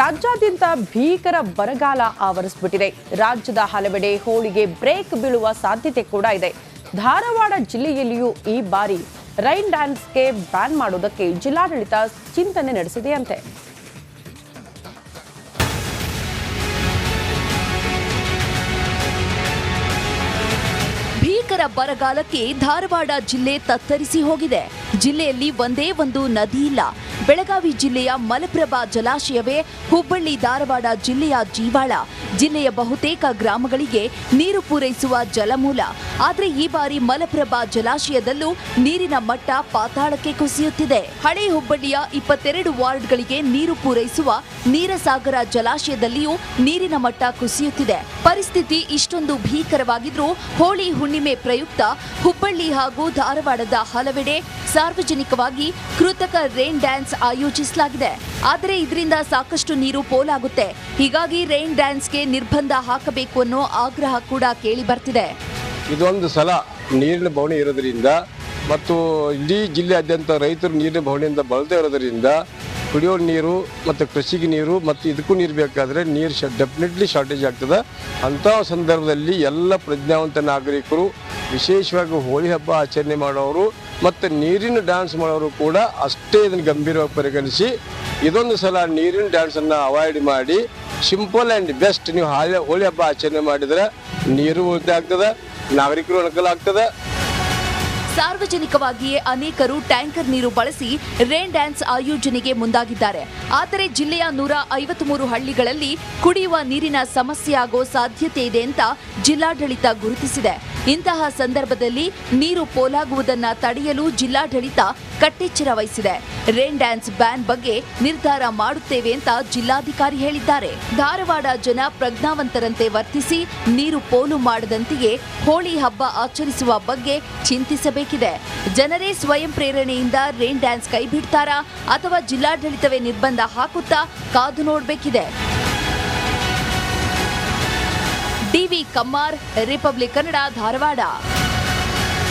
ರಾಜ್ಯಾದ್ಯಂತ ಭೀಕರ ಬರಗಾಲ ಆವರಿಸ್ಬಿಟ್ಟಿದೆ. ರಾಜ್ಯದ ಹಲವೆಡೆ ಹೋಳಿಗೆ ಬ್ರೇಕ್ ಬೀಳುವ ಸಾಧ್ಯತೆ ಕೂಡ ಇದೆ. ಧಾರವಾಡ ಜಿಲ್ಲೆಯಲ್ಲಿಯೂ ಈ ಬಾರಿ ರೈನ್ ಡ್ಯಾನ್ಸ್ಗೆ ಬ್ಯಾನ್ ಮಾಡುವುದಕ್ಕೆ ಜಿಲ್ಲಾಡಳಿತ ಚಿಂತನೆ ನಡೆಸಿದೆಯಂತೆ. ಭೀಕರ ಬರಗಾಲಕ್ಕೆ ಧಾರವಾಡ ಜಿಲ್ಲೆ ತತ್ತರಿಸಿ ಹೋಗಿದೆ. ಜಿಲ್ಲೆಯಲ್ಲಿ ಒಂದೇ ಒಂದು ನದಿ ಇಲ್ಲ. ಬೆಳಗಾವಿ ಜಿಲ್ಲೆಯ ಮಲಪ್ರಭಾ ಜಲಾಶಯವೇ ಹುಬ್ಬಳ್ಳಿ ಧಾರವಾಡ ಜಿಲ್ಲೆಯ ಜೀವಾಳ. ಜಿಲ್ಲೆಯ ಬಹುತೇಕ ಗ್ರಾಮಗಳಿಗೆ ನೀರು ಪೂರೈಸುವ ಜಲಮೂಲ. ಆದರೆ ಈ ಬಾರಿ ಮಲಪ್ರಭಾ ಜಲಾಶಯದಲ್ಲೂ ನೀರಿನ ಮಟ್ಟ ಪಾತಾಳಕ್ಕೆ ಕುಸಿಯುತ್ತಿದೆ. ಹಳೆ ಹುಬ್ಬಳ್ಳಿಯ ಇಪ್ಪತ್ತೆರಡು ವಾರ್ಡ್ಗಳಿಗೆ ನೀರು ಪೂರೈಸುವ ನೀರಸಾಗರ ಜಲಾಶಯದಲ್ಲಿಯೂ ನೀರಿನ ಮಟ್ಟ ಕುಸಿಯುತ್ತಿದೆ. ಪರಿಸ್ಥಿತಿ ಇಷ್ಟೊಂದು ಭೀಕರವಾಗಿದ್ರೂ ಹೋಳಿ ಹುಣ್ಣಿಮೆ ಪ್ರಯುಕ್ತ ಹುಬ್ಬಳ್ಳಿ ಹಾಗೂ ಧಾರವಾಡದ ಹಲವೆಡೆ ಸಾರ್ವಜನಿಕವಾಗಿ ಕೃತಕ ರೈನ್ ಡ್ಯಾನ್ಸ್ ಆಯೋಜಿಸಲಾಗಿದೆ. ಆದರೆ ಇದರಿಂದ ಸಾಕಷ್ಟು ನೀರು ಪೋಲಾಗುತ್ತೆ. ಹೀಗಾಗಿ ರೈನ್ ಡ್ಯಾನ್ಸ್ಗೆ ನಿರ್ಬಂಧ ಹಾಕಬೇಕು ಅನ್ನೋ ಆಗ್ರಹ ಕೂಡ ಕೇಳಿ ಬರ್ತಿದೆ. ಇದೊಂದು ಸಲ ನೀರಿನ ಬವಣೆ ಇರೋದ್ರಿಂದ ಮತ್ತು ಇಡೀ ಜಿಲ್ಲೆಯಾದ್ಯಂತ ರೈತರು ನೀರಿನ ಬವಣೆಯಿಂದ ಬಳದೇ ಇರೋದ್ರಿಂದ ಕುಡಿಯೋ ನೀರು ಮತ್ತು ಕೃಷಿಗೆ ನೀರು ಮತ್ತು ಇದಕ್ಕೂ ನೀರು ಬೇಕಾದರೆ ನೀರು ಶ ಡೆಫಿನೆಟ್ಲಿ ಶಾರ್ಟೇಜ್ ಆಗ್ತದೆ. ಅಂಥ ಸಂದರ್ಭದಲ್ಲಿ ಎಲ್ಲ ಪ್ರಜ್ಞಾವಂತ ನಾಗರಿಕರು ವಿಶೇಷವಾಗಿ ಹೋಳಿ ಹಬ್ಬ ಆಚರಣೆ ಮಾಡೋರು ಮತ್ತು ನೀರಿನ ಡ್ಯಾನ್ಸ್ ಮಾಡೋರು ಕೂಡ ಅಷ್ಟೇ ಇದನ್ನು ಗಂಭೀರವಾಗಿ ಪರಿಗಣಿಸಿ ಇದೊಂದು ಸಲ ನೀರಿನ ಡ್ಯಾನ್ಸನ್ನು ಅವಾಯ್ಡ್ ಮಾಡಿ ಸಿಂಪಲ್ ಆ್ಯಂಡ್ ಬೆಸ್ಟ್ ನೀವು ಹಾಳೆ ಹೋಳಿ ಹಬ್ಬ ಆಚರಣೆ ಮಾಡಿದರೆ ನೀರು ಉಳಿತಾಯ ಆಗ್ತದೆ ನಾಗರಿಕರು ಅನುಕೂಲ ಆಗ್ತದೆ. ಸಾರ್ವಜನಿಕವಾಗಿಯೇ ಅನೇಕರು ಟ್ಯಾಂಕರ್ ನೀರು ಬಳಸಿ ರೇನ್ ಡ್ಯಾನ್ಸ್ ಆಯೋಜನೆಗೆ ಮುಂದಾಗಿದ್ದಾರೆ. ಆದರೆ ಜಿಲ್ಲೆಯ ನೂರ ಐವತ್ಮೂರು ಹಳ್ಳಿಗಳಲ್ಲಿ ಕುಡಿಯುವ ನೀರಿನ ಸಮಸ್ಯೆ ಸಾಧ್ಯತೆ ಇದೆ ಅಂತ ಜಿಲ್ಲಾಡಳಿತ ಗುರುತಿಸಿದೆ. ಇಂತಹ ಸಂದರ್ಭದಲ್ಲಿ ನೀರು ಪೋಲಾಗುವುದನ್ನ ತಡೆಯಲು ಜಿಲ್ಲಾಡಳಿತ ಕಟ್ಟೆಚ್ಚರ ವಹಿಸಿದೆ. ರೇನ್ ಡ್ಯಾನ್ಸ್ ಬ್ಯಾನ್ ಬಗ್ಗೆ ನಿರ್ಧಾರ ಮಾಡುತ್ತೇವೆ ಅಂತ ಜಿಲ್ಲಾಧಿಕಾರಿ ಹೇಳಿದ್ದಾರೆ. ಧಾರವಾಡ ಜನ ಪ್ರಜ್ಞಾವಂತರಂತೆ ವರ್ತಿಸಿ ನೀರು ಪೋಲು ಮಾಡದಂತೆಯೇ ಹೋಳಿ ಹಬ್ಬ ಆಚರಿಸುವ ಬಗ್ಗೆ ಚಿಂತಿಸಬೇಕಿದೆ. ಜನರೇ ಸ್ವಯಂ ಪ್ರೇರಣೆಯಿಂದ ರೇನ್ ಡ್ಯಾನ್ಸ್ ಕೈಬಿಡ್ತಾರಾ ಅಥವಾ ಜಿಲ್ಲಾಡಳಿತವೇ ನಿರ್ಬಂಧ ಹಾಕುತ್ತಾ ಕಾದು ನೋಡಬೇಕಿದೆ. DV Kammar republic Kannada Dharwad.